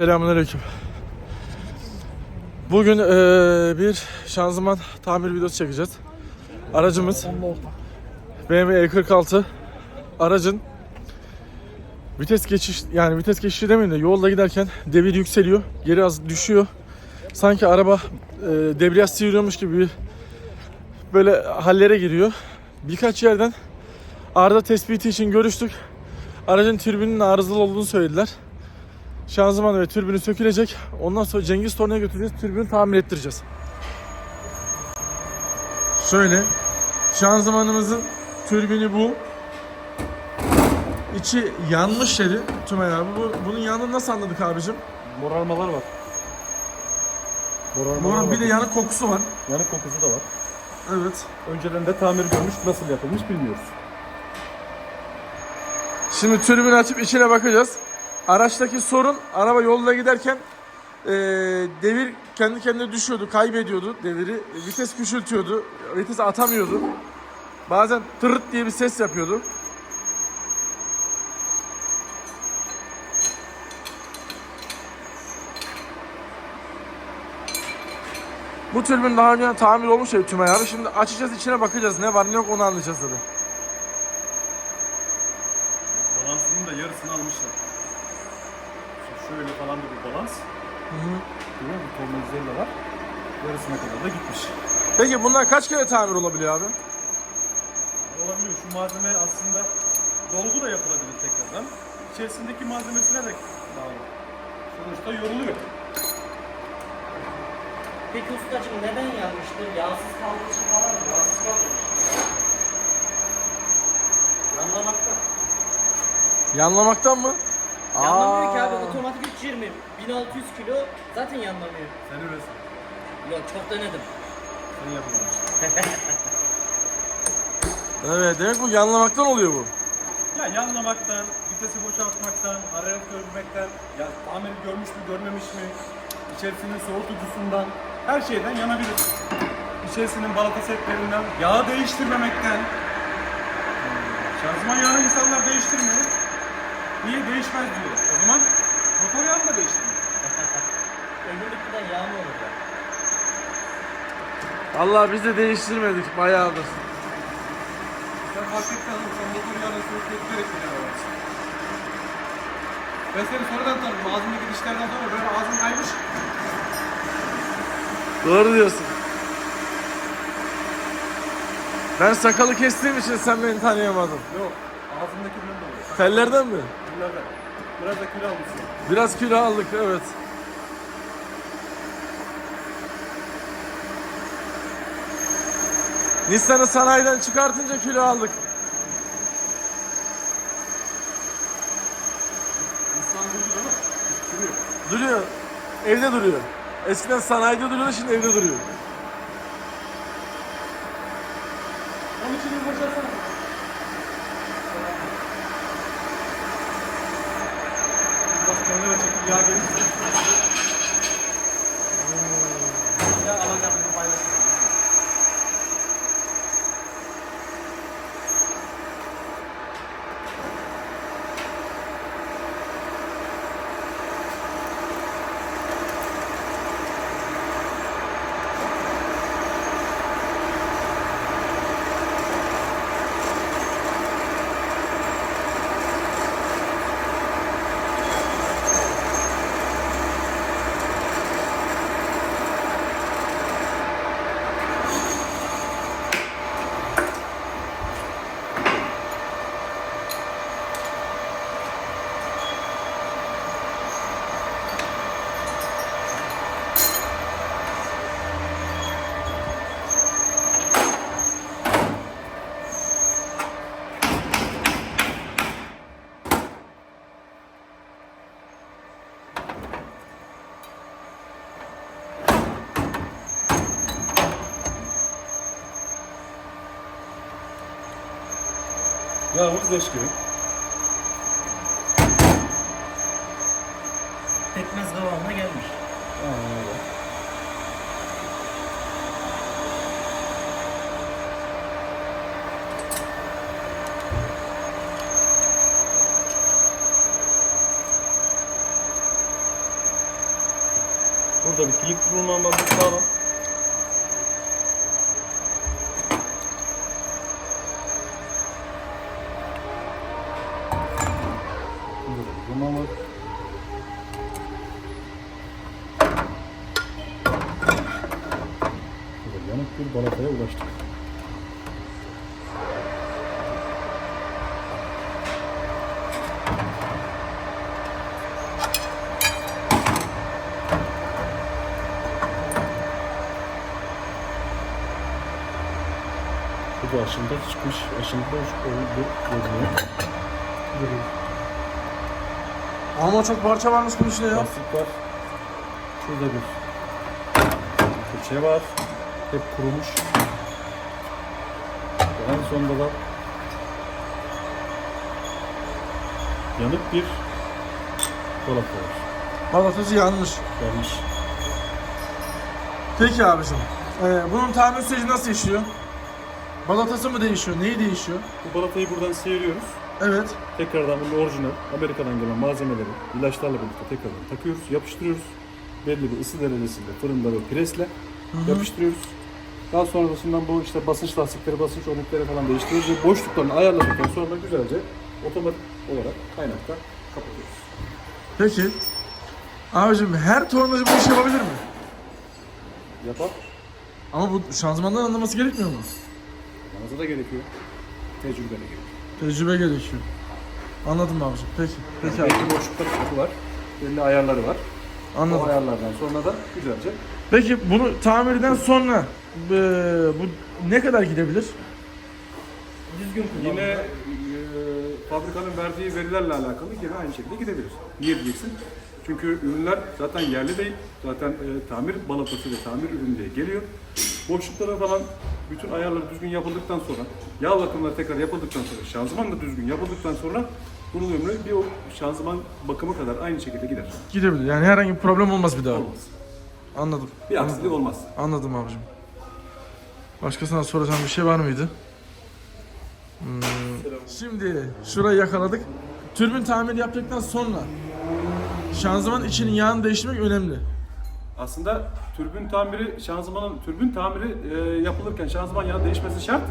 Selamünaleyküm. Bugün eee, bir şanzıman tamir videosu çekeceğiz. Aracımız BMW E46. Aracın vites geçiş yani vites geçişi demeyeyim de yolda giderken devir yükseliyor, geri az düşüyor. Sanki araba eee debriyaj sıyırıyormuş gibi bir böyle hallere giriyor. Birkaç yerden arıza tespiti için görüştük. Aracın türbünün arızalı olduğunu söylediler. Şanzıman ve türbünü sökülecek. Ondan sonra Cengiz Torna'ya götüreceğiz. Türbünü tamir ettireceğiz. Şöyle. Şanzımanımızın türbünü bu. İçi yanmış dedi Tümay abi. Bu, bunun yanını nasıl anladık abicim? Morarmalar var. Morarmalar Bunun var. bir de yanık kokusu var. yanık kokusu da var. Evet. Önceden de tamir görmüş, nasıl yapılmış bilmiyoruz. Şimdi türbünü açıp içine bakacağız. Araçtaki sorun araba yolda giderken eee, devir kendi kendine düşüyordu, kaybediyordu deviri. Vites küçültüyordu, vites atamıyordu. Bazen tırırt diye bir ses yapıyordu. Bu türbün daha önce tamir olmuş ya Tümay abi. Şimdi açacağız içine bakacağız. Ne var ne yok onu anlayacağız dedi. Balansının da yarısını almışlar. İşte şöyle falan da bir balans. Görüyor musun? De var. Yarısına kadar da gitmiş. Peki bunlar kaç kere tamir olabiliyor abi? Olabiliyor. Şu malzeme aslında dolgu da yapılabilir tekrardan. İçerisindeki malzemesine de bağlı. Sonuçta yoruluyor. Peki ustacığım neden yanmıştır? Yağsız kaldığı için falan mı? Yağsız kalmamış. Yanlamakta. Yanlamaktan mı? Yanlamıyor ki abi otomatik 320. 1600 kilo zaten yanlamıyor. Sen öylesin. Yok çok denedim. Sen yapılmış. Evet demek bu yanlamaktan oluyor bu. Ya yanlamaktan, vitesi boşaltmaktan, hararet görmekten, ya tamiri görmüş mü görmemiş mi, içerisinin soğutucusundan, her şeyden yanabilir. İçerisinin balata setlerinden, yağ değiştirmemekten. Şanzıman yağını insanlar değiştirmiyor. Niye değişmez diyor. O zaman motor yağını da değiştirmiyor. Bitmeden yağ mı olur ya? Allah biz de değiştirmedik bayağıdır. Sen fark hanım, sen motor yağını sürekli ekleyerek bir arabarsın. Ben seni sonradan tanıdım. Ağzındaki dişlerden sonra böyle ağzın kaymış. Doğru diyorsun. Ben sakalı kestiğim için sen beni tanıyamadın. Yok, bunun da oluyor. Tellerden mi? Bunlardan. Biraz da kilo almışsın. Biraz kilo aldık evet. Nissan'ı sanayiden çıkartınca kilo aldık. İnsan durdu ama duruyor. Duruyor. Evde duruyor. Eskiden sanayide duruyordu şimdi evde duruyor. Onun için bir boşalsana. Biraz kenara çekip yağ Yağımız leş gibi. Pekmez kıvamına gelmiş. Aynen öyle. Burada bir kilit bulunmaması sağlam. Burada da bir bulunma var. Burada yanık bir balataya ulaştık. Bu da aşında çıkmış, aşında oldu görünüyor. Ama çok parça varmış bunun içinde ya. Lastik var. Şurada bir fırça var. Hep kurumuş. Ve en sonunda da yanık bir dolap var. Balatası yanmış. Yanlış. Peki abicim. Ee, bunun tamir süreci nasıl işliyor? Balatası mı değişiyor? Neyi değişiyor? Bu balatayı buradan sıyırıyoruz. Evet. Tekrardan bunun orijinal Amerika'dan gelen malzemeleri ilaçlarla birlikte tekrardan takıyoruz, yapıştırıyoruz. Belli bir ısı derecesinde fırında ve presle yapıştırıyoruz. Daha sonrasından bu işte basınç lastikleri, basınç onukları falan değiştiriyoruz ve boşluklarını ayarladıktan sonra güzelce otomatik olarak kaynakta kapatıyoruz. Peki. Abicim her tornacı bu işi yapabilir mi? Yapar. Ama bu şanzımandan anlaması gerekmiyor mu? Yanınıza da gerekiyor. Tecrübe de gerekiyor. Tecrübe gerekiyor. Anladım abicim. Peki. Peki abi. Belli boşlukları var. Belli ayarları var. O Anladım. ayarlardan sonra da güzelce Peki bunu tamirden sonra e, bu ne kadar gidebilir? Düzgün Yine kullanımda. e, fabrikanın verdiği verilerle alakalı yine aynı şekilde gidebilir. Niye diyeceksin? Çünkü ürünler zaten yerli değil. Zaten e, tamir balatası ve tamir ürünü diye geliyor. Boşluklara falan bütün ayarları düzgün yapıldıktan sonra, yağ bakımları tekrar yapıldıktan sonra, şanzıman da düzgün yapıldıktan sonra bunun ömrü bir o şanzıman bakımı kadar aynı şekilde gider. Gidebilir. Yani herhangi bir problem olmaz bir daha. Olmaz. Anladım. Bir aksilik olmaz. Anladım abicim. Başka sana soracağım bir şey var mıydı? Hmm, Şimdi şurayı yakaladık. Türbün tamir yaptıktan sonra şanzıman içinin yağını değiştirmek önemli. Aslında türbün tamiri, şanzımanın türbün tamiri e, yapılırken şanzıman yağı değişmesi şart.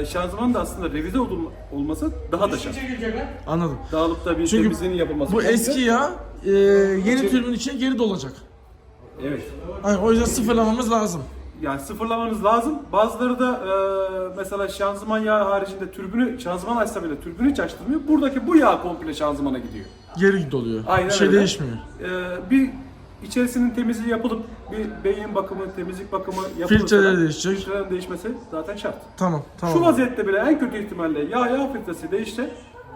E, şanzıman da aslında revize olun- olması daha da şart. Anladim. Dağılıp da bir Çünkü temizliğinin yapılması. Bu komple- eski yağ e, yeni türbün içine geri dolacak. Evet. Yani o yüzden sıfırlamamız lazım. Yani sıfırlamanız lazım. Bazıları da e, mesela şanzıman yağı haricinde türbünü, şanzıman açsa bile türbünü hiç açtırmıyor. Buradaki bu yağ komple şanzımana gidiyor. Geri doluyor. Aynen bir şey öyle. değişmiyor. E, bir içerisinin temizliği yapılıp bir beyin bakımı, temizlik bakımı yapılırsa Filtreleri da değişecek. Filtrelerin değişmesi zaten şart. Tamam, tamam. Şu vaziyette bile en kötü ihtimalle yağ yağ filtresi değişse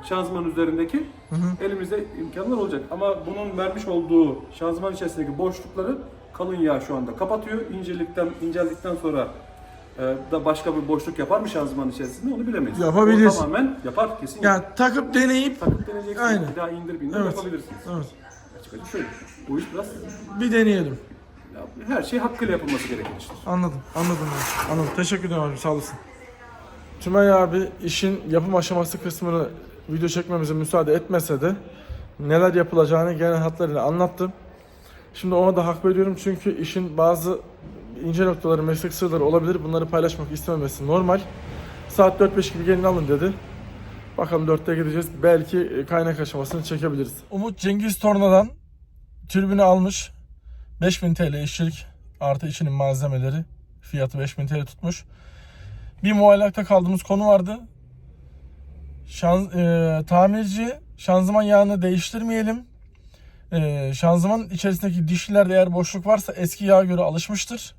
şanzıman üzerindeki elimizde imkanlar olacak. Ama bunun vermiş olduğu şanzıman içerisindeki boşlukları kalın yağ şu anda kapatıyor. İncelikten inceldikten sonra e, da başka bir boşluk yapar mı şanzıman içerisinde onu bilemeyiz. Yapabilir. O tamamen yapar kesin. Yani takıp deneyip Takıp deneyeceksiniz. Aynen. Bir daha indir bindir Evet. yapabilirsiniz. evet, Şöyle. Bu iş biraz bir deneyelim. ya, her şey hakkıyla yapılması gereken iştir. Anladım, anladım. abi. Anladım. Teşekkür ederim abi, sağ olasın. Tümay abi işin yapım aşaması kısmını video çekmemize müsaade etmese de neler yapılacağını genel hatlarıyla anlattım. Şimdi ona da hak veriyorum çünkü işin bazı ince noktaları, meslek sırları olabilir. Bunları paylaşmak istememesi normal. Saat 4-5 gibi gelin alın dedi. Bakalım 4'te gideceğiz. Belki kaynak aşamasını çekebiliriz. Umut Cengiz Torna'dan türbünü almış. 5000 TL işçilik artı içinin malzemeleri. Fiyatı 5000 TL tutmuş. Bir muallakta kaldığımız konu vardı. Şan, e, tamirci şanzıman yağını değiştirmeyelim. E, şanzıman içerisindeki dişlilerde eğer boşluk varsa eski yağa göre alışmıştır.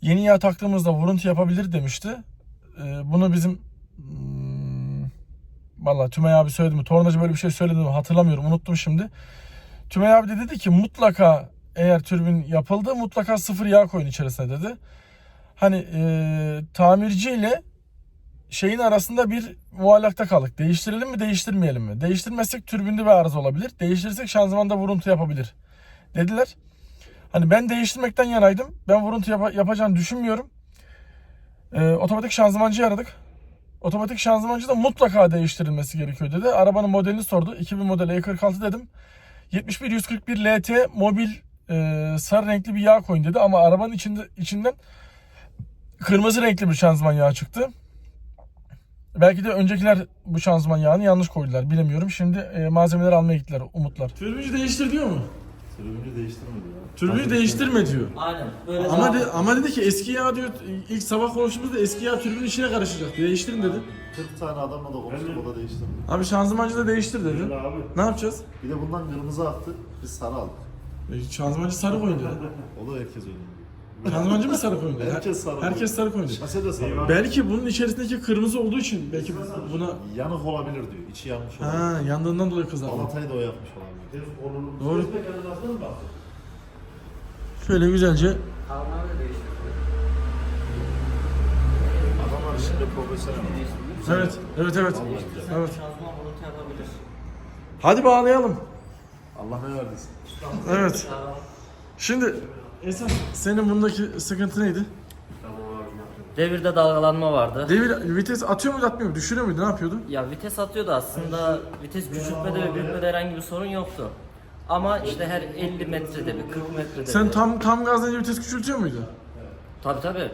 Yeni yağ taktığımızda vuruntu yapabilir demişti. E, bunu bizim hmm, Valla Tümay abi söyledi mi? Tornacı böyle bir şey söyledi mi? Hatırlamıyorum. Unuttum şimdi. Tümay abi de dedi ki mutlaka eğer türbin yapıldı mutlaka sıfır yağ koyun içerisine dedi. Hani e, tamirci ile şeyin arasında bir muallakta kaldık. Değiştirelim mi değiştirmeyelim mi? Değiştirmezsek türbinde bir arıza olabilir. Değiştirirsek şanzımanda vuruntu yapabilir. Dediler. Hani ben değiştirmekten yanaydım. Ben vuruntu yapa- yapacağını düşünmüyorum. E, otomatik şanzımancıyı aradık. Otomatik şanzımancı da mutlaka değiştirilmesi gerekiyor dedi. Arabanın modelini sordu. 2000 model E46 dedim. 71 141 LT mobil e, sarı renkli bir yağ koyun dedi ama arabanın içinde içinden kırmızı renkli bir şanzıman yağı çıktı. Belki de öncekiler bu şanzıman yağını yanlış koydular bilemiyorum. Şimdi e, malzemeleri almaya gittiler Umutlar. Türbüncü değiştir diyor mu? Tribünü değiştirmedi ya. Türbüncü değiştirme diyor. Aynen. Böyle Ama, daha- de, ama dedi ki eski yağ diyor ilk sabah konuştuğumuzda eski yağ türbünün içine karışacak. Değiştirin dedi. 40 tane adamla da konuştuk o da değiştirmedi. Abi şanzımancı da değiştir dedi. Abi. Ne yapacağız? Bir de bundan kırmızı aktı. Biz sarı aldık. E, şanzımancı sarı koyun dedi. O da herkes öyle. Diyor. Şanzımancı mı sarı koyun dedi? Herkes sarı Herkes sarı koyun dedi. Mesela de sarı. Belki bunun içerisindeki kırmızı olduğu için belki buna Yanık olabilir diyor. İçi yanmış olabilir. ha yandığından dolayı kızardı. Balatayı da o yapmış olabilir. Doğru. Şöyle güzelce da. Adamlar işinde profesyonel. evet evet evet. Evet. Yapabilir. Hadi bağlayalım. Allah ne verdiyse. Evet. Şimdi Esas senin bundaki sıkıntı neydi? Devirde dalgalanma vardı. Devir vites atıyor muydu atmıyor muydu? Düşürüyor muydu? Ne yapıyordu? Ya vites atıyordu aslında. Vites küçültmede ve büyütmede herhangi bir sorun yoktu. Ama işte her 50 metrede bir 40 metrede Sen bir. tam tam gazlayınca vites küçültüyor muydu? Tabii tabii.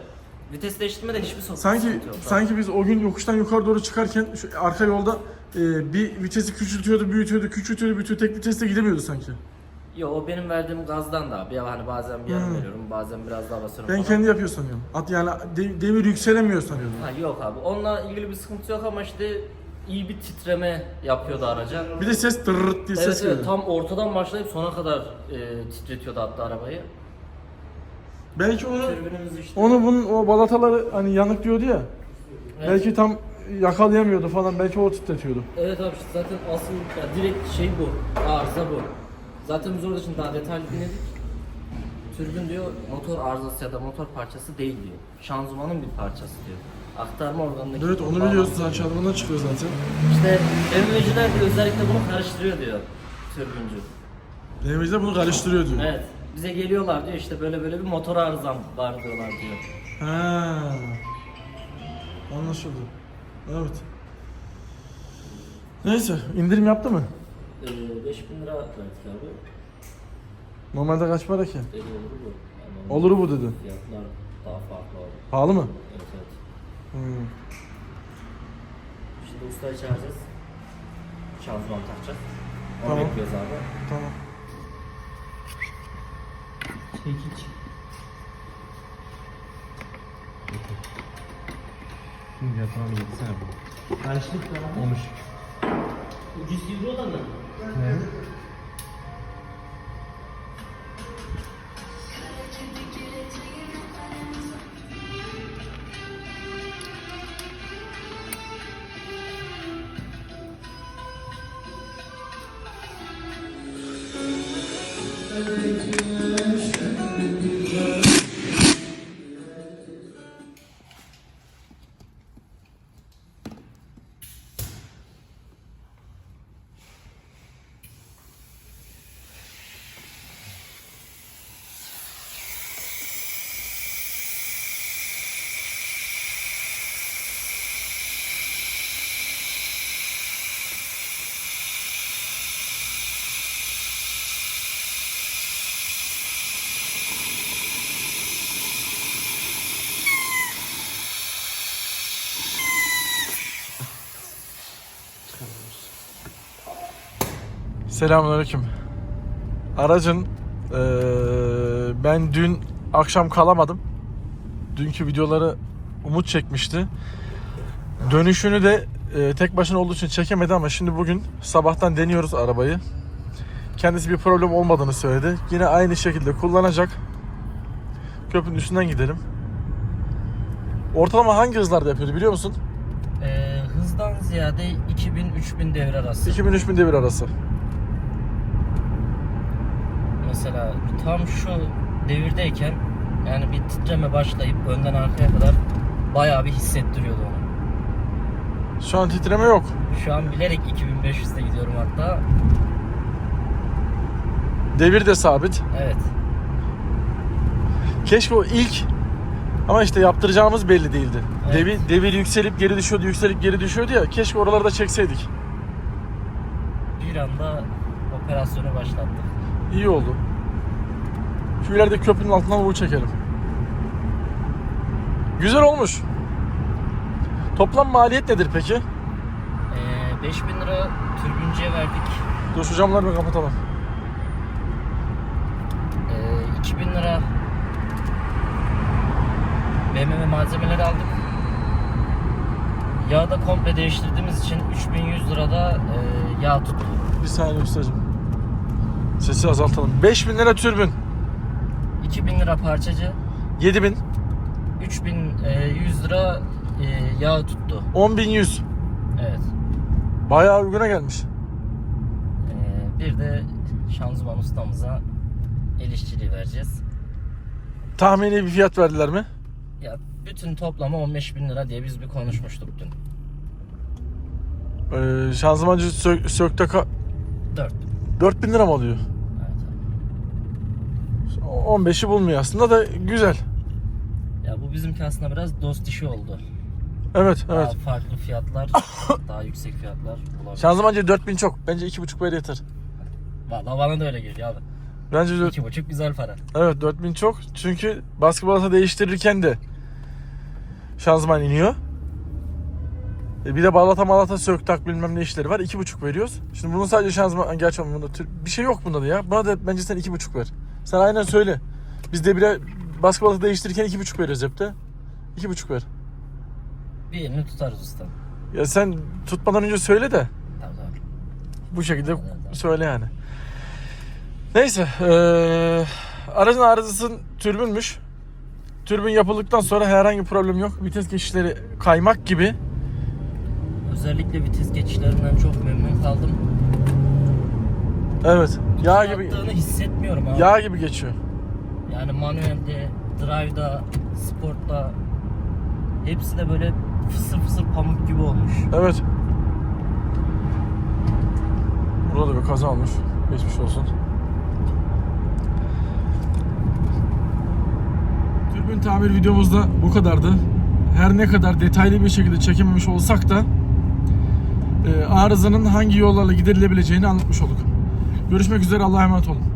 Vites değiştirmede hiçbir sorun Sanki sıkıntı yok. sanki biz o gün yokuştan yukarı doğru çıkarken şu arka yolda e, bir vitesi küçültüyordu, büyütüyordu, küçültüyordu, büyütüyordu. Tek viteste gidemiyordu sanki. Yo o benim verdiğim gazdan da abi. Hani bazen bir yarım veriyorum, bazen biraz daha basıyorum Ben falan. kendi yapıyor sanıyorum. At yani de- devir yükselemiyor sanıyordum. Ha yok abi. Onunla ilgili bir sıkıntı yok ama işte iyi bir titreme yapıyordu araca. Bir de ses tırırt diye Evet ses evet geliyor. tam ortadan başlayıp sona kadar e, titretiyordu hatta arabayı. Belki onu işte. onu bunun o balataları hani yanık diyordu ya. Evet. Belki tam yakalayamıyordu falan. Belki o titretiyordu. Evet abi işte zaten asıl ya direkt şey bu. Arıza bu. Zaten biz orada şimdi daha detaylı dinledik. Türbün diyor motor arızası ya da motor parçası değil diyor. Şanzımanın bir parçası diyor. Aktarma organındaki Evet onu. Sen diyor. çadırından çıkıyor zaten. İşte BMW'ciler de özellikle bunu karıştırıyor diyor türbüncü. Demirciler bunu karıştırıyor diyor. Evet. Bize geliyorlar diyor işte böyle böyle bir motor arızam var diyorlar diyor. Ha. Anlaşıldı. Evet. Neyse indirim yaptı mı? Ee, 5000 lira verdik abi. Normalde kaç para ki? Dedi olur bu. Yani Olur bu dedi. Fiyatlar daha farklı oldu. Pahalı mı? Evet evet. Hmm. Şimdi ustayı çağıracağız. Şanzıman takacak. Onu Tamam. bekliyoruz abi. Tamam. Çekiç. Şimdi yatağına bir gitsene. Karışlık da var. 13. Ucu sivri olan mı? Selamünaleyküm. Aracın eee, ben dün akşam kalamadım. Dünkü videoları Umut çekmişti. Dönüşünü de eee, tek başına olduğu için çekemedi ama şimdi bugün sabahtan deniyoruz arabayı. Kendisi bir problem olmadığını söyledi. Yine aynı şekilde kullanacak. Köprünün üstünden gidelim. Ortalama hangi hızlarda yapıyordu biliyor musun? Ee, hızdan ziyade 2000-3000 devir arası. 2000-3000 devir arası. Mesela tam şu devirdeyken yani bir titreme başlayıp önden arkaya kadar bayağı bir hissettiriyordu onu. Şu an titreme yok. Şu an bilerek 2500'de gidiyorum hatta. Devir de sabit. Evet. Keşke o ilk ama işte yaptıracağımız belli değildi. Evet. Devir, devir yükselip geri düşüyordu, yükselip geri düşüyordu ya. Keşke oralarda çekseydik. Bir anda operasyonu başlattık. İyi oldu. Şu ileride köprünün altından bu çekelim. Güzel olmuş. Toplam maliyet nedir peki? Ee, 5000 lira türbüncüye verdik. Dur şu camları bir kapatalım. Ee, 2000 lira BMW malzemeleri aldık. Yağı da komple değiştirdiğimiz için 3100 lirada e, yağ tuttu. Bir saniye ustacığım. Sesi azaltalım. 5000 lira türbün. 2000 lira parçacı, 7000, 3100 lira e, yağ tuttu. 10100. Evet. Bayağı uyguna gelmiş. Ee, bir de şanzıman ustamıza el işçiliği vereceğiz. Tahmini bir fiyat verdiler mi? Ya bütün toplamı 15 bin lira diye biz bir konuşmuştuk dün. Ee, şanzımancı sök, sökte ka- 4. 4000 lira mı alıyor? Evet. 15'i bulmuyor aslında da güzel. Ya bu bizimki aslında biraz dost işi oldu. Evet, Daha evet. farklı fiyatlar, daha yüksek fiyatlar bulabiliriz. Şanzımancı 4000 çok. Bence 2,5 böyle yeter. Valla bana da öyle geliyor abi. Bence de, İki buçuk güzel para. evet 4000 çok. Çünkü baskı balata değiştirirken de şanzıman iniyor. E bir de balata malata sök tak bilmem ne işleri var. 2,5 veriyoruz. Şimdi bunun sadece şanzıman gerçi bunda tür- bir şey yok bunda da ya. Buna da bence sen 2,5 ver. Sen aynen söyle. Biz de bire baskı balata değiştirirken 2,5 veriyoruz hep de. 2,5 ver. Bir elini tutarız ustam. Ya sen tutmadan önce söyle de Tamam tamam. bu şekilde Evet, evet. söyle yani. Neyse, eee aracın arızası türbünmüş. Türbün yapıldıktan sonra herhangi bir problem yok. Vites geçişleri kaymak gibi. Özellikle vites geçişlerinden çok memnun kaldım. Evet. Yağ gibi Attığını hissetmiyorum abi. yağ gibi geçiyor. Yani manuelde, drive'da, sportta hepsi de böyle fısır fısır pamuk gibi olmuş. Evet. Burada da bir kaza olmuş. Geçmiş olsun. Türbün tamir videomuzda bu kadardı. Her ne kadar detaylı bir şekilde çekememiş olsak da arızanın hangi yollarla giderilebileceğini anlatmış olduk. Görüşmek üzere Allah'a emanet olun.